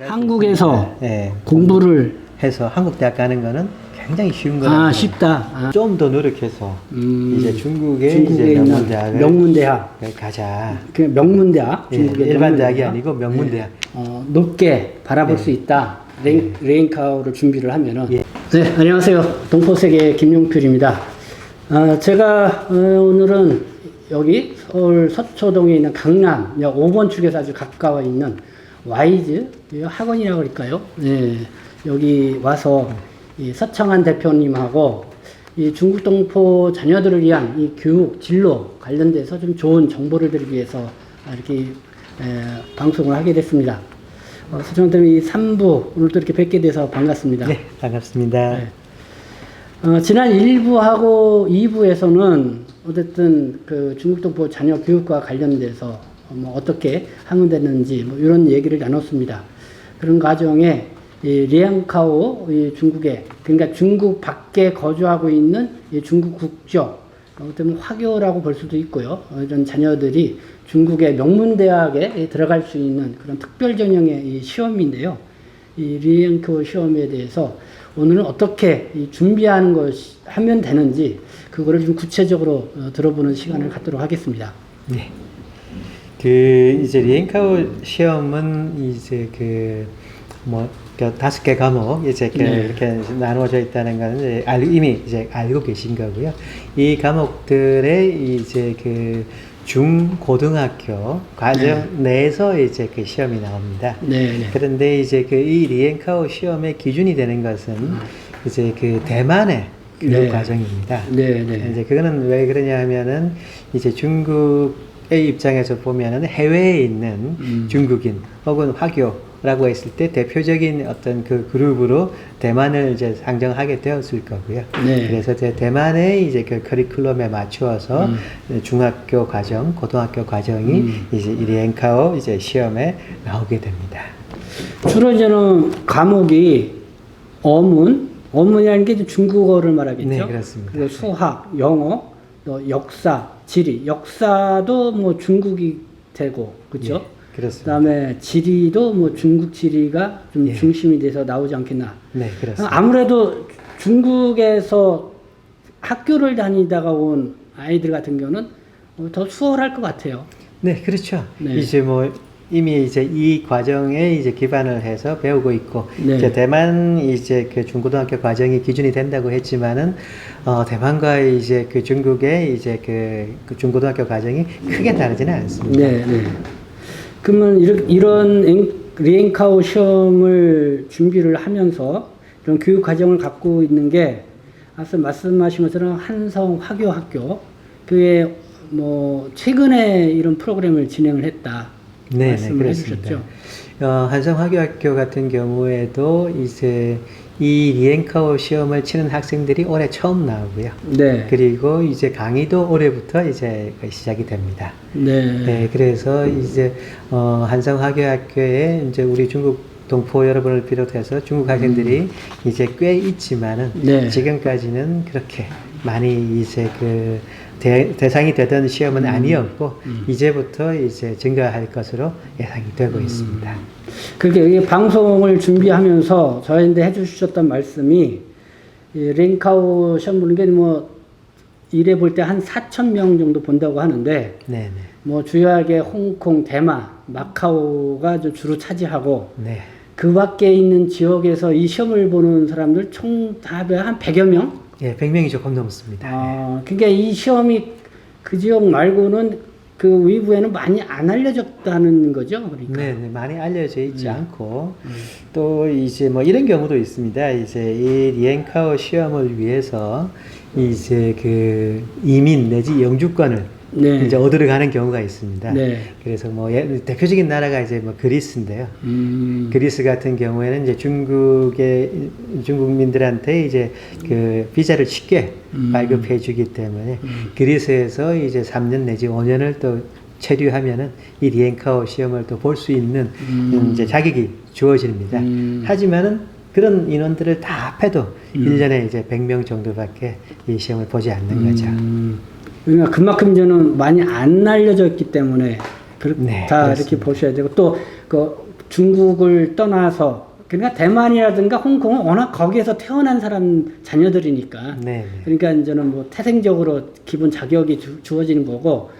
한국에서 예, 공부를 해서 한국 대학 가는 거는 굉장히 쉬운 거라고 아 쉽다. 아, 좀 더 노력해서 음, 이제 중국의 중국에 이제 있는 명문 대학을 명문대학, 가자. 그 명문대학, 예, 중국의 일반 대학이 명문대학. 아니고 명문 대학. 어, 높게 바라볼 네. 수 있다. 레인, 레인카우를 준비를 하면은. 예. 네, 안녕하세요. 동포세계 김용필입니다. 아, 제가 어, 오늘은 여기 서울 서초동에 있는 강남 약 5번 축에서 아주 가까워 있는 와이즈 이 학원이라고 할까요? 네, 여기 와서 이 서청한 대표님하고 이 중국 동포 자녀들을 위한 이 교육 진로 관련돼서 좀 좋은 정보를 드리기 위해서 이렇게 에, 방송을 하게 됐습니다. 어, 수정쌤 이 3부 오늘 또 이렇게 뵙게 돼서 반갑습니다. 네, 반갑습니다. 네. 어, 지난 1부하고 2부에서는 어쨌든 그 중국 동포 자녀 교육과 관련돼서 어, 뭐 어떻게 하면 되는지 뭐 이런 얘기를 나눴습니다. 그런 과정에 이 리앙카오 이 중국에 그러니까 중국 밖에 거주하고 있는 이 중국 국적 어떻게 화교라고 볼 수도 있고요. 어, 이런 자녀들이 중국의 명문 대학에 들어갈 수 있는 그런 특별 전형의 이 시험인데요. 이 리앵교 시험에 대해서 오늘은 어떻게 이 준비하는 것이 하면 되는지 그거를 좀 구체적으로 어, 들어보는 시간을 갖도록 하겠습니다. 네. 그 이제 리엔카오 시험은 이제 그뭐 다섯 개 과목 이제 그 네. 이렇게 나누어져 있다는 거는 이제 알, 이미 이제 알고 계신 거고요. 이 과목들의 이제 그 중고등학교 과정 내에서 이제 그 시험이 나옵니다. 네, 네. 그런데 이제 그 이 리엔카오 시험의 기준이 되는 것은 이제 그 대만의 교육 네. 과정입니다. 네, 네. 이제 그거는 왜 그러냐 하면은 이제 중국 의 입장에서 보면은 해외에 있는 음. 중국인 혹은 화교라고 했을 때 대표적인 어떤 그 그룹으로 대만을 이제 상정하게 되었을 거고요. 네. 그래서 대만의 이제 그 커리큘럼에 맞추어서 음. 중학교 과정, 고등학교 과정이 음. 이제 이 리엔카오 이제 시험에 나오게 됩니다. 주로 저는 과목이 어문, 어문이라는 게 중국어를 말하겠죠. 네, 그렇습니다. 수학, 영어, 또 역사, 지리. 역사도 뭐 중국이 되고, 그렇죠? 예, 그렇습니다. 그다음에 지리도 뭐 중국 지리가 좀 예. 중심이 돼서 나오지 않겠나. 네, 그렇습니다. 아무래도 중국에서 학교를 다니다가 온 아이들 같은 경우는 어, 더 수월할 것 같아요. 네, 그렇죠. 네. 이제 뭐 이미 이제 이 과정에 이제 기반을 해서 배우고 있고 네. 이제 대만 이제 그 중고등학교 과정이 기준이 된다고 했지만은 어 대만과 이제 그 중국의 이제 그, 그 중고등학교 과정이 크게 다르지는 않습니다. 네, 네. 그러면 이런, 이런 앵- 리엔카오 시험을 준비를 하면서 이런 교육 과정을 갖고 있는 게 앞서 말씀하신 것처럼 한성 화교 학교 그게 뭐 최근에 이런 프로그램을 진행을 했다 네, 네, 말씀을 그렇습니다. 해주셨죠. 어, 한성화교학교 같은 경우에도 이제 이 리엔카오 시험을 치는 학생들이 올해 처음 나오고요. 네, 그리고 이제 강의도 올해부터 이제 시작이 됩니다. 네, 네, 그래서 이제 어, 한성화교학교에 이제 우리 중국 동포 여러분을 비롯해서 중국 학생들이 이제 꽤 있지만은 음. 네. 지금까지는 그렇게 많이 이제 그 대, 대상이 되던 시험은 아니었고 음. 이제부터 이제 증가할 것으로 예상이 되고 음. 있습니다. 그렇게 이 방송을 준비하면서 저희한테 해주셨던 말씀이 이 랭카오 시험 보는 게뭐 이래 볼때 한 4천 명 정도 본다고 하는데 네, 네, 뭐 주요하게 홍콩, 대만, 마카오가 좀 주로 차지하고 네, 그 밖에 있는 지역에서 이 시험을 보는 사람들 총 다합해 한 100여 명? 예, 100명이 조금 넘습니다. 아, 그러니까 이 시험이 그 지역 말고는 그 위부에는 많이 안 알려졌다는 거죠. 그러니까. 네, 네, 많이 알려져 있지 네. 않고 또 이제 뭐 이런 경우도 있습니다. 이제 이 리엔카오 시험을 위해서 이제 그 이민 내지 영주권을 네. 이제 얻으러 가는 경우가 있습니다. 네. 그래서 뭐 예- 대표적인 나라가 이제 뭐 그리스인데요. 음. 그리스 같은 경우에는 이제 중국의 중국민들한테 이제 그 비자를 쉽게 음. 발급해 주기 때문에 그리스에서 이제 3년 내지 5년을 또 체류하면은 이 리엔카오 시험을 또 볼 수 있는 음. 이제 자격이 주어집니다. 음. 하지만은 그런 인원들을 다 합해도 일 1년에 이제 100명 정도밖에 이 시험을 보지 않는 거죠. 음, 그러니까 그만큼 저는 많이 안 알려져 있기 때문에 그렇다 네, 이렇게 그렇습니다. 보셔야 되고 또 그 중국을 떠나서 그러니까 대만이라든가 홍콩은 워낙 거기에서 태어난 사람 자녀들이니까 네, 네. 그러니까 이제는 뭐 태생적으로 기본 자격이 주, 주어지는 거고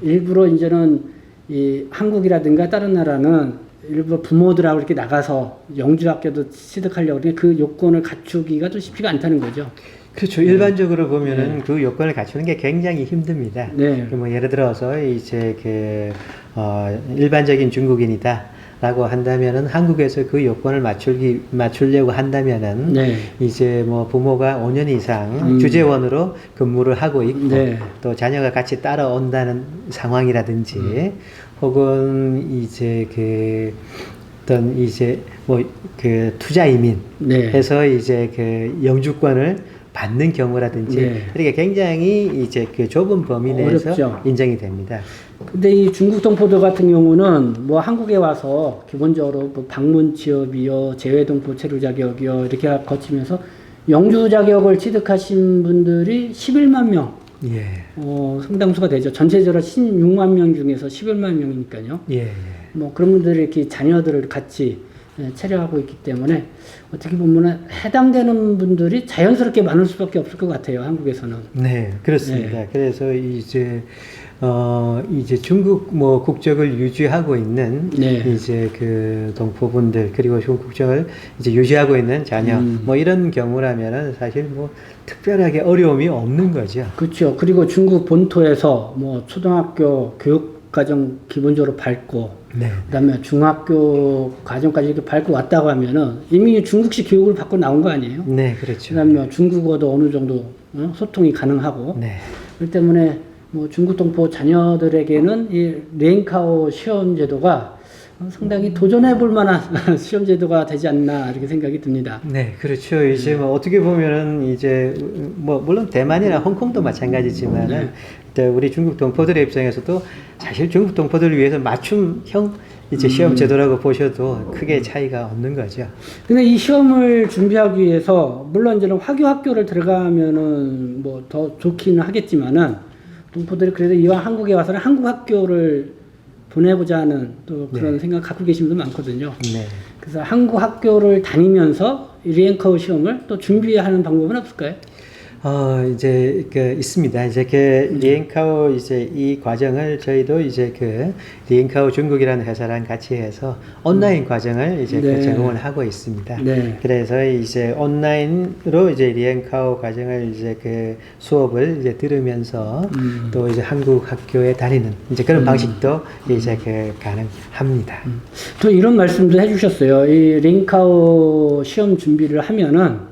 일부러 이제는 이 한국이라든가 다른 나라는 일부러 부모들하고 이렇게 나가서 영주학교도 취득하려고 그러니 그 요건을 갖추기가 좀 쉽지가 않다는 거죠. 그렇죠. 일반적으로 보면은 그 요건을 갖추는 게 굉장히 힘듭니다. 네. 그뭐 예를 들어서 이제 그 어, 일반적인 중국인이다 라고 한다면은 한국에서 그 요건을 맞추기 맞추려고 한다면은 네. 이제 뭐 부모가 5년 이상 음. 주재원으로 근무를 하고 있고 네. 또 자녀가 같이 따라온다는 상황이라든지 음. 혹은 이제 그 어떤 이제 뭐 그 투자 이민 네. 해서 이제 그 영주권을 받는 경우라든지 네. 이렇게 굉장히 이제 그 좁은 범위 내에서 어렵죠. 인정이 됩니다. 근데 이 중국 동포들 같은 경우는 뭐 한국에 와서 기본적으로 뭐 방문 취업이요, 재외 동포 체류 자격이요 이렇게 거치면서 영주 자격을 취득하신 분들이 11만 명, 예. 어, 상당수가 되죠. 전체적으로 16만 명 중에서 11만 명이니까요. 예. 예. 뭐 그런 분들이 이렇게 자녀들을 같이 예, 체류하고 있기 때문에 어떻게 보면은 해당되는 분들이 자연스럽게 많을 수밖에 없을 것 같아요. 한국에서는. 네, 그렇습니다. 그래서 이제 어 이제 중국 뭐 국적을 유지하고 있는 네. 이제 그 동포분들 그리고 중국 국적을 이제 유지하고 있는 자녀 음. 뭐 이런 경우라면은 사실 뭐 특별하게 어려움이 없는 거죠. 그렇죠. 그리고 중국 본토에서 뭐 초등학교 교육 과정 기본적으로 밟고 네. 그다음에 중학교 과정까지 이렇게 밟고 왔다고 하면은 이미 중국식 교육을 받고 나온 거 아니에요? 네, 그렇죠. 그다음에 뭐 중국어도 어느 정도 어, 소통이 가능하고 네. 그렇기 때문에 뭐 중국 동포 자녀들에게는 이 레인카오 시험 제도가 어, 상당히 도전해 볼 만한 시험 제도가 되지 않나 이렇게 생각이 듭니다. 네, 그렇죠. 이제 뭐 어떻게 보면은 이제 뭐 물론 대만이나 홍콩도 마찬가지지만은 또 우리 중국 동포들의 입장에서도 사실 중국 동포들을 위해서 맞춤형 이제 시험 제도라고 보셔도 크게 차이가 없는 거죠. 근데 이 시험을 준비하기 위해서 물론 이제는 화교 학교를 들어가면은 뭐 더 좋기는 하겠지만은 동포들이 그래도 이왕 한국에 와서는 한국 학교를 보내고자 하는 또 그런 생각 갖고 계신 분도 많거든요. 네. 그래서 한국 학교를 다니면서 이 리엔카우 시험을 또 준비하는 방법은 없을까요? 어, 이제 그 있습니다. 이제 그 리엔카오 이제 이 과정을 저희도 이제 그 리엔카오 중국이라는 회사랑 같이 해서 온라인 과정을 이제 그 네. 제공을 하고 있습니다. 네. 그래서 이제 온라인으로 이제 리엔카오 과정을 이제 그 수업을 이제 들으면서 음. 또 이제 한국 학교에 다니는 이제 그런 방식도 이제 그 가능합니다. 또 이런 말씀도 해주셨어요. 이 링카오 시험 준비를 하면은 이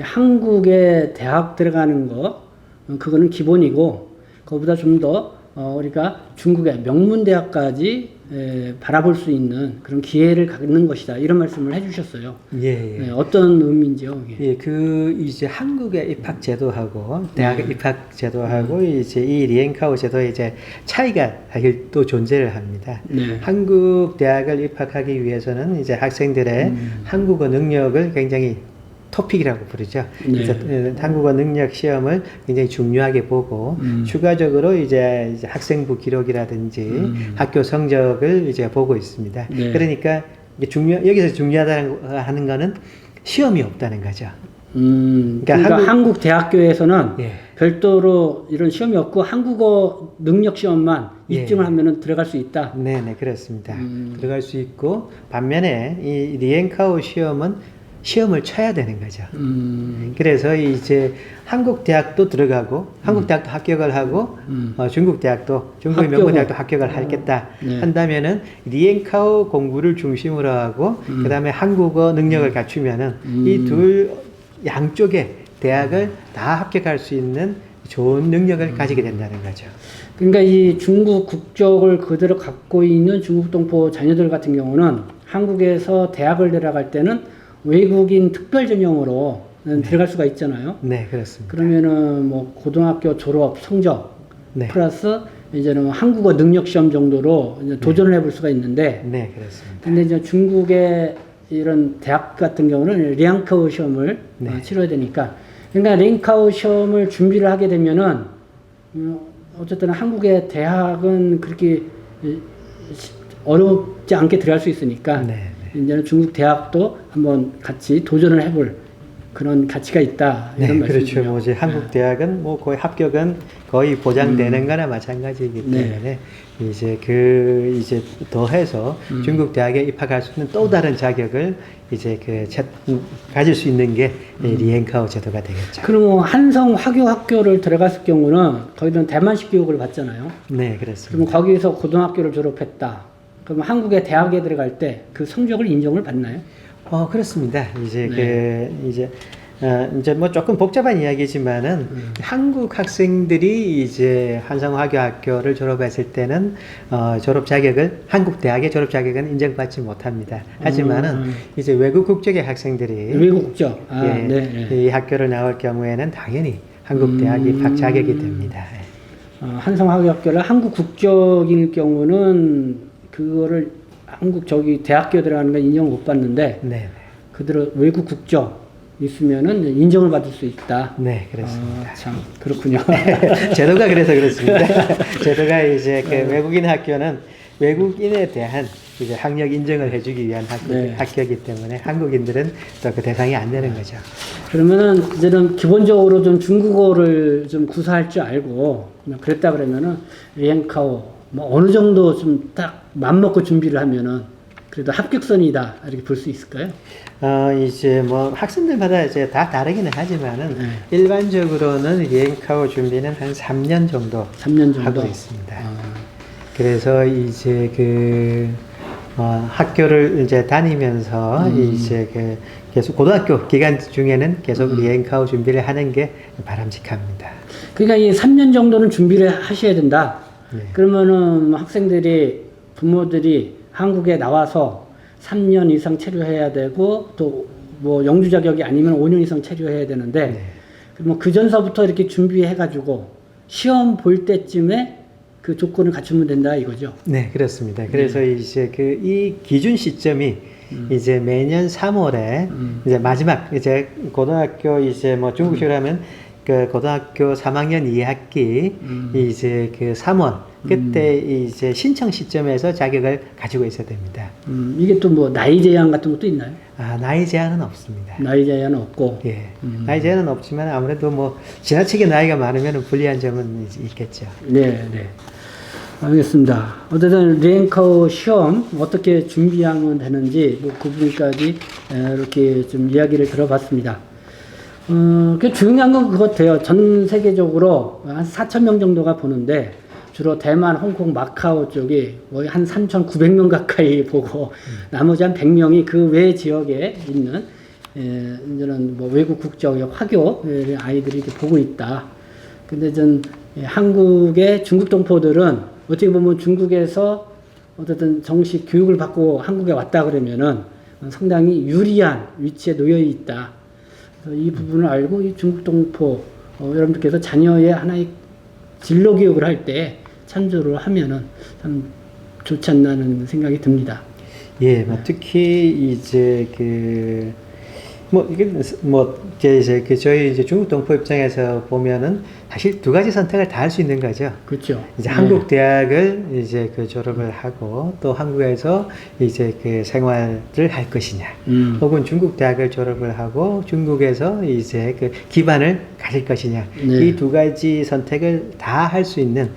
한국에 대학 들어가는 거 어, 그거는 기본이고 그거보다 좀더 어, 우리가 중국의 명문 대학까지 에, 바라볼 수 있는 그런 기회를 갖는 것이다 이런 말씀을 해주셨어요. 예, 예. 네, 어떤 의미인지요? 이게? 예, 그 이제 한국의 입학 제도하고 대학 입학 제도하고 이제 이 리엔카오 제도 이제 차이가 사실 또 존재를 합니다. 네. 한국 대학을 입학하기 위해서는 이제 학생들의 한국어 능력을 굉장히 토픽이라고 부르죠. 네. 그래서 어, 한국어 능력 시험을 굉장히 중요하게 보고 음. 추가적으로 이제, 이제 학생부 기록이라든지 음. 학교 성적을 이제 보고 있습니다. 네. 그러니까 중요 여기서 중요하다는 거- 하는 거는 시험이 없다는 거죠. 음, 그러니까 그러니까, 한국- 한국, 대학교에서는 예. 별도로 이런 시험이 없고 한국어 능력 시험만 예. 입증을 하면은 들어갈 수 있다. 네, 네, 그렇습니다. 음. 들어갈 수 있고 반면에 이 리엔카오 시험은 시험을 쳐야 되는 거죠. 음, 그래서 이제 한국 대학도 들어가고 한국 대학도 합격을 하고 음. 어, 중국 대학도 중국의 합격을- 명문 대학도 합격을 하겠다 네. 한다면은 리엔카오 공부를 중심으로 하고 그다음에 한국어 능력을 갖추면은 음. 이 둘 양쪽의 대학을 다 합격할 수 있는 좋은 능력을 가지게 된다는 거죠. 그러니까 이 중국 국적을 그대로 갖고 있는 중국 동포 자녀들 같은 경우는 한국에서 대학을 들어갈 때는 외국인 특별 전형으로 들어갈 수가 있잖아요. 네, 그렇습니다. 그러면은 뭐 고등학교 졸업 성적 네. 플러스 이제는 한국어 능력 시험 정도로 이제 도전을 해볼 수가 있는데 네, 그렇습니다. 근데 이제 중국의 이런 대학 같은 경우는 리앙카오 시험을 네. 어, 치러야 되니까 그러니까 링카오 시험을 준비를 하게 되면은 음, 어쨌든 한국의 대학은 그렇게 어렵지 않게 들어갈 수 있으니까 네, 이제는 중국 대학도 한번 같이 도전을 해볼 그런 가치가 있다 네, 이런 그렇죠. 말씀이죠. 뭐 이제 한국 대학은 뭐 거의 합격은 거의 보장되는 거나 마찬가지이기 네. 때문에 이제 그 이제 더해서 음. 중국 대학에 입학할 수 있는 또 다른 자격을 이제 그 차- 음, 가질 수 있는 게이 리엔카오 제도가 되겠죠. 그럼 한성 화교 학교를 들어갔을 경우는 거기는 대만식 교육을 받잖아요. 네, 그렇습니다. 거기에서 고등학교를 졸업했다. 그러면 한국의 대학에 들어갈 때 그 성적을 인정을 받나요? 어 그렇습니다. 이제 네. 그 이제 어, 이제 뭐 조금 복잡한 이야기지만은 음. 한국 학생들이 이제 한성화교학교를 졸업했을 때는 어, 졸업 자격을 한국 대학의 졸업 자격은 인정받지 못합니다. 하지만은 음. 이제 외국 국적의 학생들이 외국 국적. 아, 예, 네. 네. 이 학교를 나올 경우에는 당연히 한국 대학 음. 입학 자격이 됩니다. 예. 어, 한성 화교 학교를 한국 국적일 경우는 그거를 한국 저기 대학교 들어가는 건 인정을 못 받는데 네, 그대로 외국 국적 있으면은 인정을 받을 수 있다. 네, 그렇습니다. 아, 참 그렇군요. 제도가 그래서 그렇습니다. 제도가 이제 그 네. 외국인 학교는 외국인에 대한 이제 학력 인정을 해주기 위한 학교, 네. 학교이기 때문에 한국인들은 또 그 대상이 안 되는 거죠. 그러면은 이제는 기본적으로 좀 중국어를 좀 구사할 줄 알고 그랬다 그러면은 리엔카오 뭐 어느 정도 좀 딱 맘먹고 준비를 하면은 그래도 합격선이다 이렇게 볼 수 있을까요? 어, 이제 뭐 학생들마다 이제 다 다르기는 하지만은 네. 일반적으로는 리엔카오 준비는 한 3년 정도 3년 정도. 하고 있습니다. 아, 그래서 이제 그 어, 학교를 이제 다니면서 음. 이제 그 계속 고등학교 기간 중에는 계속 음. 리엔카오 준비를 하는 게 바람직합니다. 그러니까 이 3년 정도는 준비를 하셔야 된다. 네. 그러면은 부모들이 부모들이 한국에 나와서 3년 이상 체류해야 되고 또 뭐 영주 자격이 아니면 5년 이상 체류해야 되는데 네. 그러면 그 전서부터 이렇게 준비해 가지고 시험 볼 때쯤에 그 조건을 갖추면 된다 이거죠. 네, 그렇습니다. 그래서 이제 그 이 기준 시점이 이제 매년 3월에 음. 이제 마지막 이제 고등학교 이제 뭐 중국식으로 하면 그 고등학교 3학년 2학기 음. 이제 그 3월 그때 이제 신청 시점에서 자격을 가지고 있어야 됩니다. 음, 이게 또 뭐 나이 제한 같은 것도 있나요? 아, 나이 제한은 없습니다. 나이 제한은 없고. 예. 음. 나이 제한은 없지만 아무래도 뭐 지나치게 나이가 많으면 불리한 점은 있겠죠. 네, 네. 알겠습니다. 어쨌든 리엔카오 시험 어떻게 준비하면 되는지 뭐 그 부분까지 에, 이렇게 좀 이야기를 들어봤습니다. 어, 그 중요한 건 그것 같아요. 전 세계적으로 한 4천 명 정도가 보는데 주로 대만, 홍콩, 마카오 쪽이 거의 한 3,900명 가까이 보고 나머지 한 100명이 그 외 지역에 있는 에, 이제는 뭐 외국 국적의 화교 의 아이들이 이렇게 보고 있다. 근데 전 예, 한국의 중국 동포들은 어떻게 보면 중국에서 어쨌든 정식 교육을 받고 한국에 왔다 그러면은 상당히 유리한 위치에 놓여 있다. 이 부분을 알고 이 중국 동포 어, 여러분들께서 자녀의 하나의 진로 교육을 할 때 참조를 하면은 참 좋지 않나는 생각이 듭니다. 예, 뭐 특히 이제 그, 뭐, 이게, 뭐, 이제, 이제 그 저희 이제 중국 동포 입장에서 보면은 사실 두 가지 선택을 다 할 수 있는 거죠. 그렇죠. 이제 네. 한국 대학을 이제 그 졸업을 하고 또 한국에서 이제 그 생활을 할 것이냐. 음. 혹은 중국 대학을 졸업을 하고 중국에서 이제 그 기반을 가질 것이냐. 네. 이두 가지 선택을 다 할 수 있는